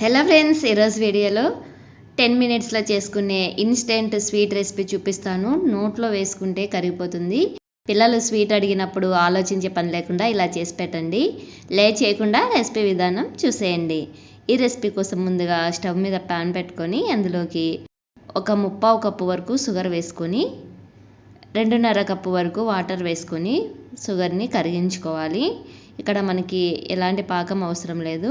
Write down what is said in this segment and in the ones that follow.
Hello friends ఈరోజు వీడియోలో ten మినిట్స్లో చేసుకునే ఇన్స్టెంట్ స్వీట్ రెసిపీ చూపిస్తాను. నోట్లో వేసుకుంటే కరిగిపోతుంది. పిల్లలు స్వీట్ అడిగినప్పుడు ఆలోచించే పని లేకుండా ఇలా చేసి పెట్టండి. లే చేయకుండా రెసిపీ విధానం చూసేయండి. ఈ రెసిపీ కోసం ముందుగా స్టవ్ మీద ప్యాన్ పెట్టుకొని అందులోకి ఒక ముప్పావు కప్పు వరకు షుగర్ వేసుకొని రెండున్నర కప్పు వరకు వాటర్ వేసుకొని షుగర్ని కరిగించుకోవాలి. ఇక్కడ మనకి ఎలాంటి పాకం అవసరం లేదు.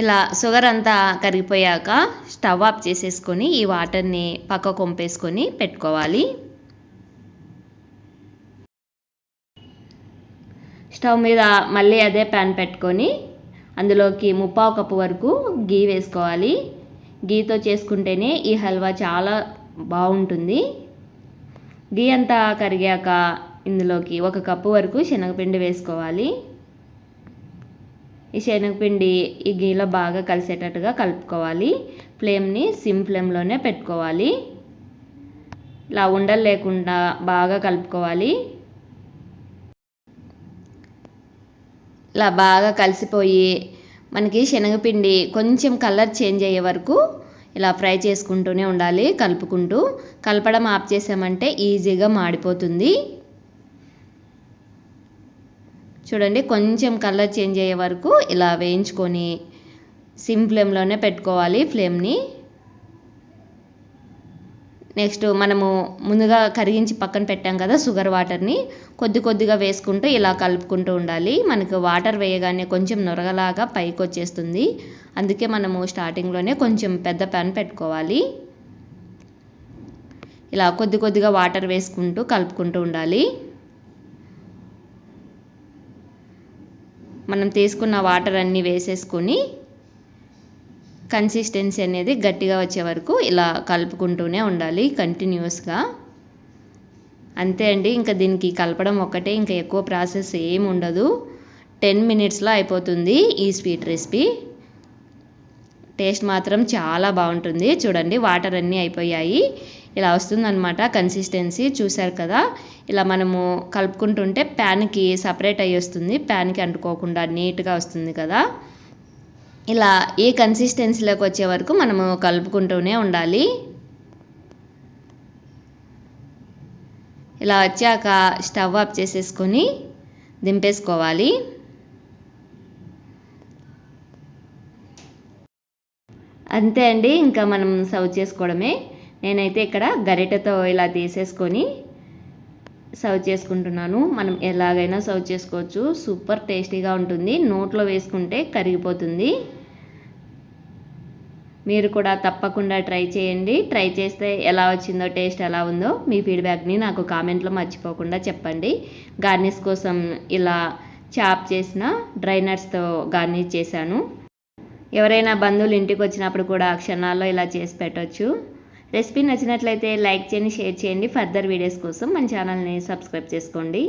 ఇలా షుగర్ అంతా కరిగిపోయాక స్టవ్ ఆఫ్ చేసేసుకొని ఈ వాటర్ని పక్క కొంపేసుకొని పెట్టుకోవాలి. స్టవ్ మీద మళ్ళీ అదే ప్యాన్ పెట్టుకొని అందులోకి ముప్పావు కప్పు వరకు గీ వేసుకోవాలి. గీతో చేసుకుంటేనే ఈ హల్వా చాలా బాగుంటుంది. గీ అంతా కరిగాక ఇందులోకి ఒక కప్పు వరకు శనగపిండి వేసుకోవాలి. ఈ శనగపిండి ఈ గీలో బాగా కలిసేటట్టుగా కలుపుకోవాలి. ఫ్లేమ్ని సిమ్ ఫ్లేమ్లోనే పెట్టుకోవాలి. ఇలా ఉండలు లేకుండా బాగా కలుపుకోవాలి. ఇలా బాగా కలిసిపోయి మనకి శనగపిండి కొంచెం కలర్ చేంజ్ అయ్యే వరకు ఇలా ఫ్రై చేసుకుంటూనే ఉండాలి కలుపుకుంటూ. కలపడం ఆఫ్ చేసామంటే ఈజీగా మాడిపోతుంది. చూడండి కొంచెం కలర్ చేంజ్ అయ్యే వరకు ఇలా వేయించుకొని సిమ్ ఫ్లేమ్లోనే పెట్టుకోవాలి ఫ్లేమ్ని నెక్స్ట్ మనము ముందుగా కరిగించి పక్కన పెట్టాం కదా షుగర్ వాటర్ని కొద్ది కొద్దిగా వేసుకుంటూ ఇలా కలుపుకుంటూ ఉండాలి. మనకు వాటర్ వేయగానే కొంచెం నొరగలాగా పైకి వచ్చేస్తుంది. అందుకే మనము స్టార్టింగ్లోనే కొంచెం పెద్ద ప్యాన్ పెట్టుకోవాలి. ఇలా కొద్ది కొద్దిగా వాటర్ వేసుకుంటూ కలుపుకుంటూ ఉండాలి. మనం తీసుకున్న వాటర్ అన్నీ వేసేసుకొని కన్సిస్టెన్సీ అనేది గట్టిగా వచ్చే వరకు ఇలా కలుపుకుంటూనే ఉండాలి కంటిన్యూస్గా అంతే అండి ఇంకా దీనికి కలపడం ఒక్కటే ఇంకా ఎక్కువ ప్రాసెస్ ఏం ఉండదు. టెన్ మినిట్స్లో అయిపోతుంది ఈ స్వీట్ రెసిపీ టేస్ట్ మాత్రం చాలా బాగుంటుంది. చూడండి వాటర్ అన్నీ అయిపోయాయి. ఇలా వస్తుందన్నమాట కన్సిస్టెన్సీ చూసారు కదా. ఇలా మనము కలుపుకుంటుంటే ప్యాన్కి సపరేట్ అయ్యి వస్తుంది. ప్యాన్కి అంటుకోకుండా నీట్గా వస్తుంది కదా. ఇలా ఈ కన్సిస్టెన్సీలోకి వచ్చే వరకు మనము కలుపుకుంటూనే ఉండాలి. ఇలా వచ్చాక స్టవ్ ఆఫ్ చేసేసుకొని దింపేసుకోవాలి. అంతే అండి ఇంకా మనం సర్వ్ చేసుకోవడమే. నేనైతే ఇక్కడ గరిటెతో ఇలా తీసేసుకొని సర్వ్ చేసుకుంటున్నాను. మనం ఎలాగైనా సర్వ్ చేసుకోవచ్చు. సూపర్ టేస్టీగా ఉంటుంది. నోట్లో వేసుకుంటే కరిగిపోతుంది. మీరు కూడా తప్పకుండా ట్రై చేయండి. ట్రై చేస్తే ఎలా వచ్చిందో టేస్ట్ ఎలా ఉందో మీ ఫీడ్బ్యాక్ని నాకు కామెంట్లో మర్చిపోకుండా చెప్పండి. గార్నిష్ కోసం ఇలా చాప్ చేసిన డ్రై నట్స్తో గార్నిష్ చేశాను. ఎవరైనా బంధువులు ఇంటికి వచ్చినప్పుడు కూడా క్షణాల్లో ఇలా చేసి పెట్టవచ్చు రెసిపీ నచ్చినట్లయితే లైక్ చేయండి షేర్ చేయండి. ఫర్దర్ వీడియోస్ కోసం మన ఛానల్ని సబ్స్క్రైబ్ చేసుకోండి.